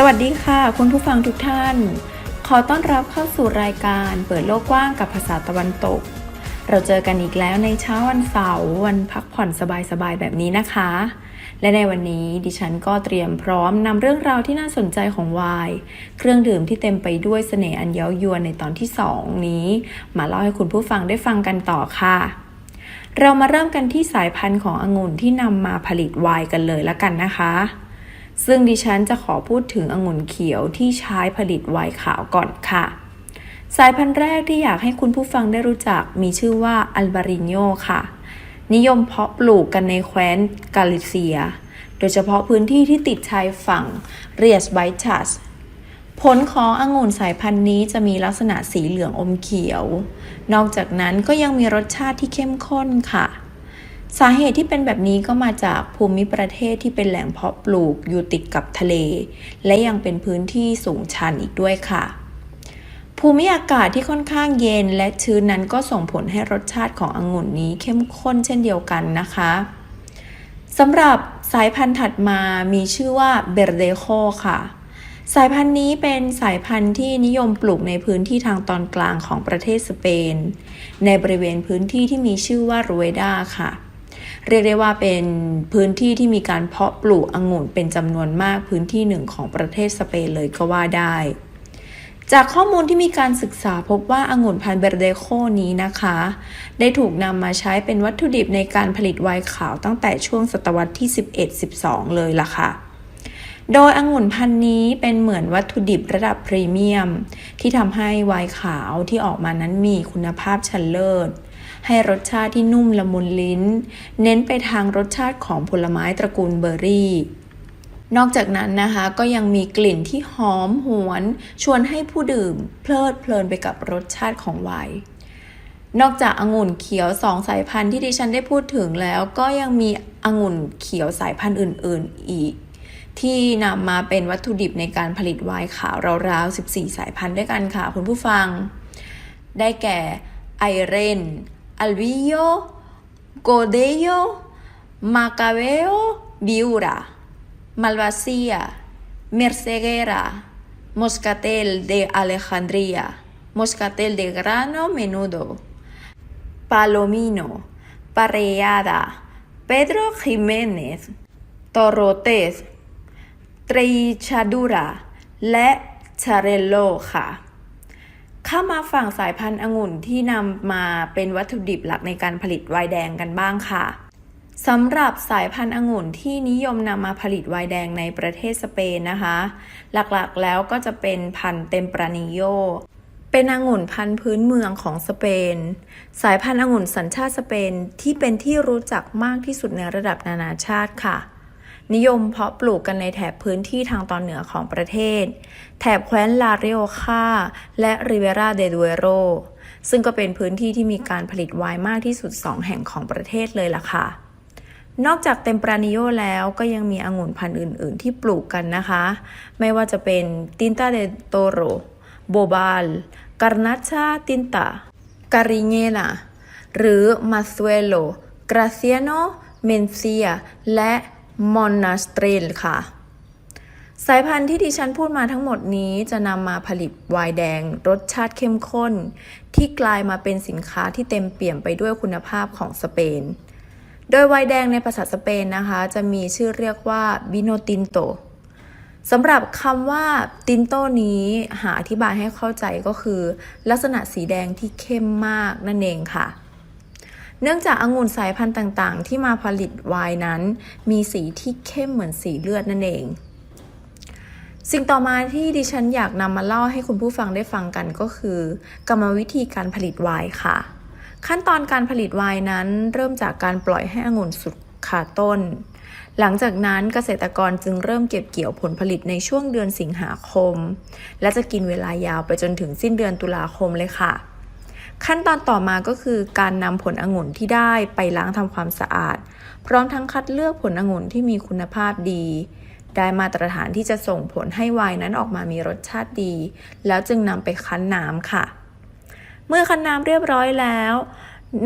สวัสดีค่ะ คุณผู้ฟังทุกท่าน ขอต้อนรับเข้าสู่รายการเปิดโลกกว้างกับภาษาตะวันตก เราเจอกันอีกแล้วในเช้าวันเสาร์วันพักผ่อนสบายๆแบบนี้นะคะ และในวันนี้ดิฉันก็เตรียมพร้อมนำเรื่องราวที่น่าสนใจของวาย เครื่องดื่มที่เต็มไปด้วยเสน่ห์อันเย้ายวนในตอนที่2นี้ มาเล่าให้คุณผู้ฟังได้ฟังกันต่อค่ะ เรามาเริ่มกันที่สายพันธุ์ขององุ่นที่นำมาผลิตไวน์กันเลยละกันนะคะ ซึ่งดิฉันจะขอพูดถึงองุ่นเขียวที่ใช้ผลิตไวน์ขาวก่อนค่ะ สายพันธุ์แรกที่อยากให้คุณผู้ฟังได้รู้จักมีชื่อว่าอัลบาริโนค่ะ นิยมเพาะปลูกกันในแคว้นกาลิเซีย โดยเฉพาะพื้นที่ที่ติดชายฝั่งเรียสไบทัสผลขององุ่นสายพันธุ์นี้จะมีลักษณะสีเหลืองอมเขียว นอกจากนั้นก็ยังมีรสชาติที่เข้มข้นค่ะ สาเหตุที่เป็นแบบนี้ก็มาจากภูมิประเทศที่เป็นแหล่งเพาะปลูกอยู่ติดกับทะเล และยังเป็นพื้นที่สูงชันอีกด้วยค่ะ ภูมิอากาศที่ค่อนข้างเย็นและชื้นนั้นก็ส่งผลให้รสชาติขององุ่นนี้เข้มข้นเช่นเดียวกันนะคะสำหรับสายพันธุ์ถัดมามีชื่อว่าเบรเดโคค่ะ สายพันธุ์นี้เป็นสายพันธุ์ที่นิยมปลูกในพื้นที่ทางตอนกลางของประเทศสเปน ในบริเวณพื้นที่ที่มีชื่อว่ารูเวดาค่ะ เรียกได้ว่าเป็นพื้นที่ที่มีการเพาะปลูกองุ่นเป็นจำนวนมากพื้นที่หนึ่งของประเทศสเปนเลยก็ว่าได้ จากข้อมูลที่มีการศึกษาพบว่าองุ่นพันธุ์เบรเดโคนี้นะคะ ได้ถูกนำมาใช้เป็นวัตถุดิบในการผลิตไวน์ขาวตั้งแต่ช่วงศตวรรษที่ 11-12 เลยล่ะค่ะโดยองุ่นพันธุ์นี้เป็นเหมือนวัตถุดิบระดับพรีเมียม ที่ทำให้ไวน์ขาวที่ออกมานั้นมีคุณภาพชั้นเลิศ ให้รสชาติที่นุ่มละมุนลิ้น เน้นไปทางรสชาติของผลไม้ตระกูลเบอร์รี่นอกจากนั้นนะคะก็ยังมีกลิ่นที่หอมหวน ชวนให้ผู้ดื่ม เพลิดเพลินไปกับรสชาติของไวน์นอกจากองุ่นเขียวสองสายพันธุ์ที่ดิฉันได้พูดถึงแล้ว ก็ยังมีองุ่นเขียวสายพันธุ์อื่น ๆ อีก ที่นำมาเป็นวัตถุดิบในการผลิตไวน์ขาวราวๆ 14 สายพันธุ์ด้วยกันค่ะคุณผู้ฟัง ได้แก่ไอเรน Albillo, Godello, Macabeo, Viura, Malvasía, Merceguera, Moscatel de Alejandría, Moscatel de grano menudo, Palomino, Parreada, Pedro Jiménez, Torrotés, Treichadura, Le Chareloja. ข้ามาฝั่งสายพันธุ์องุ่นที่นำมาเป็นวัตถุดิบหลักในการผลิตไวน์แดงกันบ้างค่ะสำหรับสายพันธุ์องุ่นที่นิยมนำมาผลิตไวน์แดงในประเทศสเปนนะคะ หลักๆแล้วก็จะเป็นพันธุ์เตมปรานิโย เป็นองุ่นพันธุ์พื้นเมืองของสเปน สายพันธุ์องุ่นสัญชาติสเปนที่เป็นที่รู้จักมากที่สุดในระดับนานาชาติค่ะ นิยมเพาะปลูกกันในแถบพื้นที่ทางตอนเหนือของประเทศ แถบแคว้นลาเรโอคาและริเวราเดดูเอโร ซึ่งก็เป็นพื้นที่ที่มีการผลิตไวน์มากที่สุด 2 แห่งของประเทศเลยล่ะค่ะ นอกจากเต็มปรานิโยแล้วก็ยังมีองุ่นพันธุ์อื่น ๆ ที่ปลูกกันนะคะ ไม่ว่าจะเป็นตินตาเดโตโรโบบาลการนาชาตินตาการิเนลาหรือมาสเวโลกราเซียโนเมนเซียและ มอนนาสเตรลค่ะ สายพันธุ์ที่ดิฉันพูดมาทั้งหมดนี้จะนำมาผลิตไวน์แดง รสชาติเข้มข้น ที่กลายมาเป็นสินค้าที่เต็มเปี่ยมไปด้วยคุณภาพของสเปน โดยไวน์แดงในภาษาสเปนนะคะ จะมีชื่อเรียกว่าบิโนตินโตสำหรับคำว่าตินโตนี้หาอธิบายให้เข้าใจก็คือ ลักษณะสีแดงที่เข้มมากนั่นเองค่ะ เนื่องจากองุ่นสายพันธุ์ต่างๆ ที่มาผลิตไวน์นั้น มีสีที่เข้มเหมือนสีเลือดนั่นเอง สิ่งต่อมาที่ดิฉันอยากนำมาเล่าให้คุณผู้ฟังได้ฟังกันก็คือ กรรมวิธีการผลิตไวน์ค่ะ ขั้นตอนการผลิตไวน์นั้น เริ่มจากการปล่อยให้องุ่นสุกขาต้น หลังจากนั้นเกษตรกรจึงเริ่มเก็บเกี่ยวผลผลิตในช่วงเดือนสิงหาคม และจะกินเวลายาวไปจนถึงสิ้นเดือนตุลาคมเลยค่ะ ขั้นตอนต่อมาก็คือการนำผลองุ่นที่ได้ไปล้างทำความสะอาด พร้อมทั้งคัดเลือกผลองุ่นที่มีคุณภาพดี ได้มาตรฐานที่จะส่งผลให้ไวน์นั้นออกมามีรสชาติดี แล้วจึงนำไปคั้นน้ำค่ะ เมื่อคั้นน้ำเรียบร้อยแล้ว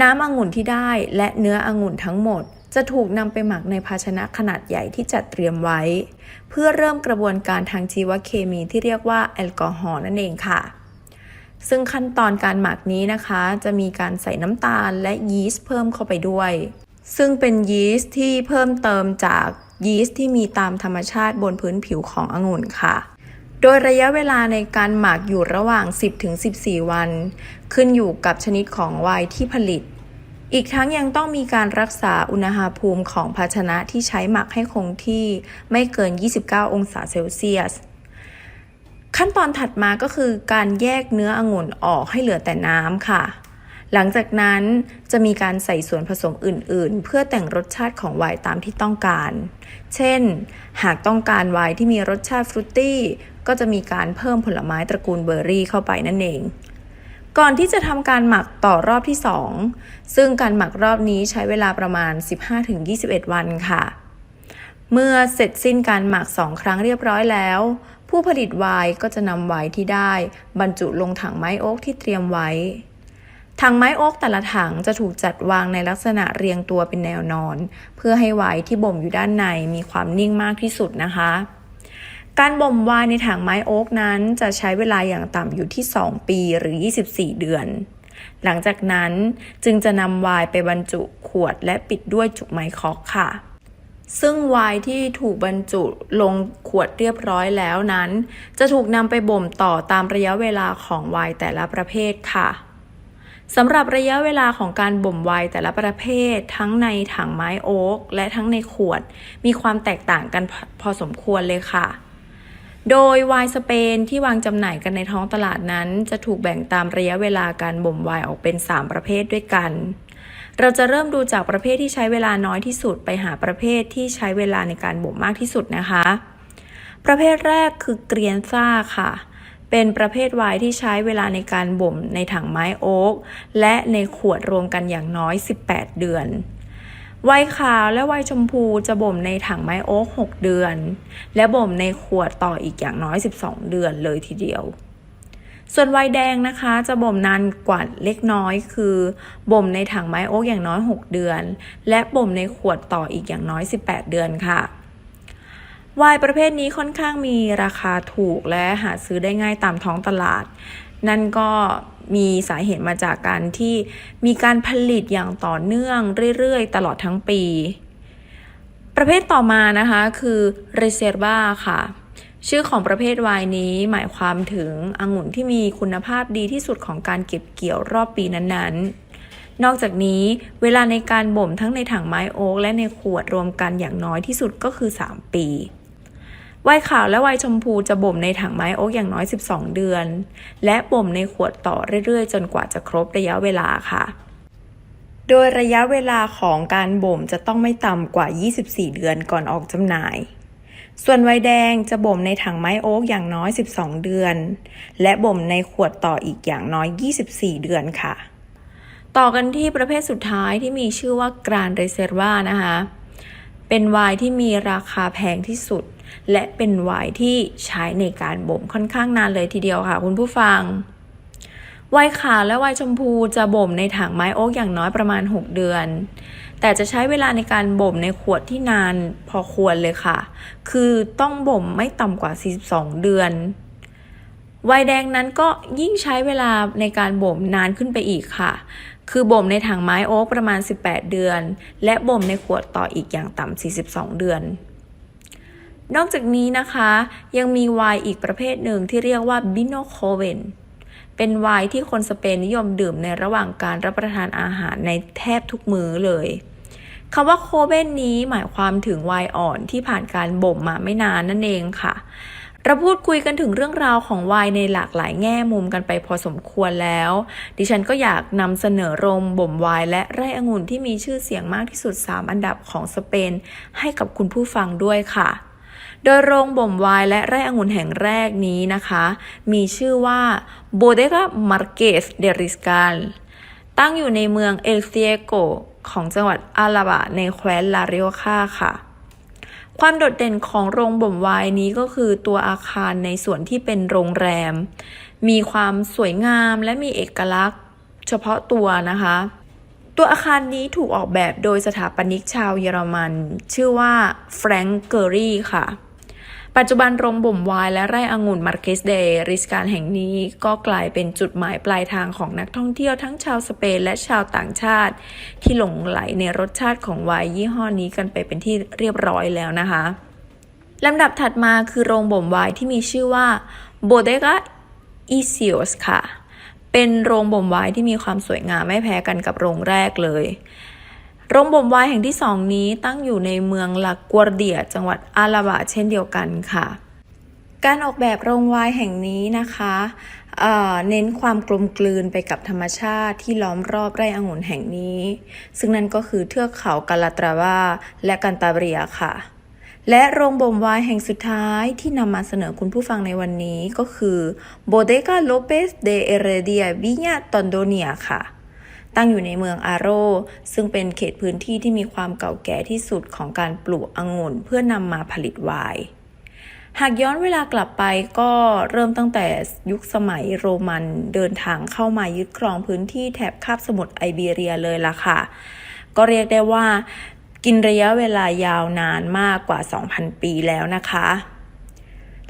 น้ำองุ่นที่ได้และเนื้อองุ่นทั้งหมด จะถูกนำไปหมักในภาชนะขนาดใหญ่ที่จัดเตรียมไว้ เพื่อเริ่มกระบวนการทางชีวเคมีที่เรียกว่าแอลกอฮอล์นั่นเองค่ะ ซึ่งขั้นตอนการหมักนี้นะคะ จะมีการใส่น้ำตาลและยีสต์เพิ่มเข้าไปด้วย ซึ่งเป็นยีสต์ที่เพิ่มเติมจากยีสต์ที่มีตามธรรมชาติบนพื้นผิวขององุ่นค่ะ โดยระยะเวลาในการหมักอยู่ระหว่าง 10-14 วัน ขึ้นอยู่กับชนิดของไวน์ที่ผลิต อีกทั้งยังต้องมีการรักษาอุณหภูมิของภาชนะที่ใช้หมักให้คงที่ไม่เกิน 29 องศาเซลเซียส ขั้นตอนถัดมาก็คือการแยกเนื้อองุ่นออกให้เหลือแต่น้ำค่ะ หลังจากนั้นจะมีการใส่ส่วนผสมอื่น ๆ เพื่อแต่งรสชาติของไวน์ตามที่ต้องการ เช่น หากต้องการไวน์ที่มีรสชาติฟรุตตี้ ก็จะมีการเพิ่มผลไม้ตระกูลเบอร์รี่เข้าไปนั่นเอง ก่อนที่จะทำการหมักต่อรอบที่ 2 ซึ่งการหมักรอบนี้ใช้เวลาประมาณ 15-21 วันค่ะเมื่อเสร็จสิ้นการหมัก2ครั้งเรียบร้อยแล้ว ผู้ผลิตไวน์ก็จะนำไวน์ที่ได้ บรรจุลงถังไม้โอ๊กที่เตรียมไว้ ถังไม้โอ๊กแต่ละถังจะถูกจัดวางในลักษณะเรียงตัวเป็นแนวนอน เพื่อให้ไวน์ที่บ่มอยู่ด้านในมีความนิ่งมากที่สุดนะคะการบ่มไวน์ในถังไม้โอ๊กนั้นจะใช้เวลาอย่างต่ำอยู่ที่ 2 ปีหรือ 24 เดือน หลังจากนั้นจึงจะนำไวน์ไปบรรจุขวดและปิดด้วยจุกไม้คอกค่ะ ซึ่งไวน์ที่ถูกบรรจุลงขวดเรียบร้อยแล้วนั้น จะถูกนำไปบ่มต่อตามระยะเวลาของไวน์แต่ละประเภทค่ะสำหรับระยะเวลาของการบ่มไวน์แต่ละประเภท ทั้งในถังไม้โอ๊กและทั้งในขวด มีความแตกต่างกันพอสมควรเลยค่ะ โดยไวน์สเปนที่วางจำหน่ายกันในท้องตลาดนั้น จะถูกแบ่งตามระยะเวลาการบ่มไวน์ออกเป็น 3 ประเภทด้วยกัน เราจะเริ่มดูจากประเภทที่ใช้เวลาน้อยที่สุดไปหาประเภทที่ใช้เวลาในการบ่มมากที่สุดนะคะ ประเภทแรกคือเกรียนซ่าค่ะ เป็นประเภทไวน์ที่ใช้เวลาในการบ่มในถังไม้โอ๊กและในขวดรวมกันอย่างน้อย 18 เดือนไวน์ขาวและไวน์ชมพูจะบ่มในถังไม้โอ๊ก6เดือน และบ่มในขวดต่ออีกอย่างน้อย 12 เดือนเลยทีเดียว ส่วนไวน์แดงนะคะจะบ่มนานกว่าเล็กน้อยคือบ่มในถังไม้โอ๊กอย่างน้อย 6 เดือน และบ่มในขวดต่ออีกอย่างน้อย 18 เดือนค่ะไวน์ประเภทนี้ค่อนข้างมีราคาถูกและหาซื้อได้ง่ายตามท้องตลาด นั่นก็มีสาเหตุมาจากการที่มีการผลิตอย่างต่อเนื่องเรื่อยๆ ตลอดทั้งปี ประเภทต่อมานะคะคือ Reserva ค่ะ ชื่อของประเภทไวน์นี้หมายความถึงองุ่นที่มีคุณภาพดีที่สุดของการเก็บเกี่ยวรอบปีนั้นๆ นอกจากนี้เวลาในการบ่มทั้งในถังไม้โอ๊กและในขวดรวมกันอย่างน้อยที่สุดก็คือ 3 ปีไวน์ขาวและไวน์ชมพูจะบ่มในถังไม้โอ๊กอย่างน้อย 12 เดือน และบ่มในขวดต่อเรื่อยๆ จนกว่าจะครบระยะเวลาค่ะ โดยระยะเวลาของการบ่มจะต้องไม่ต่ำกว่า 24 เดือนก่อนออกจำหน่าย ส่วนไวน์แดงจะบ่มในถังไม้โอ๊กอย่างน้อย 12 เดือน และบ่มในขวดต่ออีกอย่างน้อย 24 เดือนค่ะ ต่อกันที่ประเภทสุดท้ายที่มีชื่อว่ากรานเรเซ r ว a นะคะ เป็นไวน์ที่มีราคาแพงที่สุด และเป็นไวน์ที่ใช้ในการบ่มค่อนข้างนานเลยทีเดียวค่ะ คุณผู้ฟังไวน์ขาวและไวน์ชมพูจะบ่มในถังไม้โอ๊กอย่างน้อยประมาณ 6 เดือน แต่จะใช้เวลาในการบ่มในขวดที่นานพอควรเลยค่ะ คือต้องบ่มไม่ต่ำกว่า 42 เดือนไวน์แดงนั้นก็ยิ่งใช้เวลาในการบ่มนานขึ้นไปอีกค่ะ คือบ่มในถังไม้โอ๊กประมาณ 18 เดือน และบ่มในขวดต่ออีกอย่างต่ำ 42 เดือน นอกจากนี้นะคะ ยังมีไวน์อีกประเภทหนึ่งที่เรียกว่าบิโนโคเวนเป็นไวน์ที่คนสเปนนิยมดื่มในระหว่างการรับประทานอาหารในแทบทุกมื้อเลย คำว่าโคเบนนี้หมายความถึงไวน์อ่อนที่ผ่านการบ่มมาไม่นานนั่นเองค่ะ เราพูดคุยกันถึงเรื่องราวของไวน์ในหลากหลายแง่มุมกันไปพอสมควรแล้ว ดิฉันก็อยากนำเสนอโรงบ่มไวน์และไร่องุ่นที่มีชื่อเสียงมากที่สุด 3 อันดับของสเปน ให้กับคุณผู้ฟังด้วยค่ะโดยโรงบ่มไวน์และไร่องุ่นแห่งแรกนี้นะคะ มีชื่อว่า Bodega Marqués de Riscal ตั้งอยู่ในเมืองเอลเซียโก ของจังหวัดอาลาบะในแคว้นลาริโอคาค่ะ ความโดดเด่นของโรงบ่มไวน์นี้ก็คือตัวอาคารในส่วนที่เป็นโรงแรม มีความสวยงามและมีเอกลักษณ์ เฉพาะตัวนะคะ ตัวอาคารนี้ถูกออกแบบโดยสถาปนิกชาวเยอรมัน ชื่อว่าแฟรงก์เกอรี่ค่ะ ปัจจุบันโรงบ่มไวน์และไร่องุ่นมาร์เกสเดริสการแห่งนี้ก็กลายเป็นจุดหมายปลายทางของนักท่องเที่ยวทั้งชาวสเปนและชาวต่างชาติ ที่หลงไหลในรสชาติของไวน์ยี่ห้อนี้กันไปเป็นที่เรียบร้อยแล้วนะคะลำดับถัดมาคือโรงบ่มไวน์ที่มีชื่อว่า Bodega i s i o s ค่ะ เป็นโรงบ่มไวน์ที่มีความสวยงามไม่แพ้กันกับโรงแรกเลย โรงบ่มไวน์แห่งที่สองนี้ตั้งอยู่ในเมืองลากัวเดียจังหวัดอาลาบาเช่นเดียวกันค่ะ การออกแบบโรงไวน์แห่งนี้นะคะเเน้นความกลมกลืนไปกับธรรมชาติที่ล้อมรอบไร่องุ่นแห่งนี้ ซึ่งนั่นก็คือเทือกเขากาลาตราวาและกันตาเบียค่ะ และโรงบ่มไวน์แห่งสุดท้ายที่นำมาเสนอคุณผู้ฟังในวันนี้ก็คือ Bodega Lopez de Heredia Viña Tondonia ค่ะ ตั้งอยู่ในเมืองอาโร ซึ่งเป็นเขตพื้นที่ที่มีความเก่าแก่ที่สุดของการปลูกองุ่นเพื่อนำมาผลิตไวน์หากย้อนเวลากลับไปก็เริ่มตั้งแต่ยุคสมัยโรมันเดินทางเข้ามายึดครองพื้นที่แถบคาบสมุทรไอเบียเรียเลยล่ะค่ะ ก็เรียกได้ว่ากินระยะเวลายาวนานมากกว่า 2,000 ปีแล้วนะคะ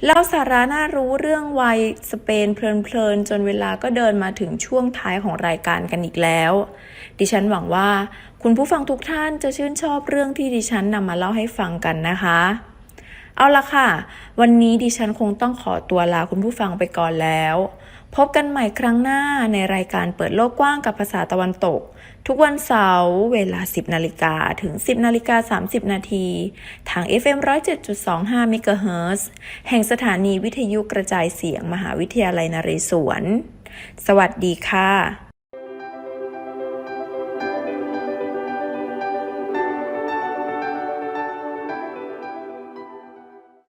เล่าสาระน่ารู้เรื่องวัยสเปนเพลินๆ จนเวลาก็เดินมาถึงช่วงท้ายของรายการกันอีกแล้ว ดิฉันหวังว่า คุณผู้ฟังทุกท่านจะชื่นชอบเรื่องที่ดิฉันนำมาเล่าให้ฟังกันนะคะ เอาละค่ะ วันนี้ดิฉันคงต้องขอตัวลาคุณผู้ฟังไปก่อนแล้ว พบกันใหม่ครั้งหน้าในรายการเปิดโลกกว้างกับภาษาตะวันตก ทุกวันเสาร์เวลา 10 นาฬิกาถึง 10 นาฬิกา 30 นาทีทาง FM 107.25เมกะเฮิรตซ์แห่งสถานีวิทยุกระจายเสียงมหาวิทยาลัยนเรศวร สวัสดีค่ะ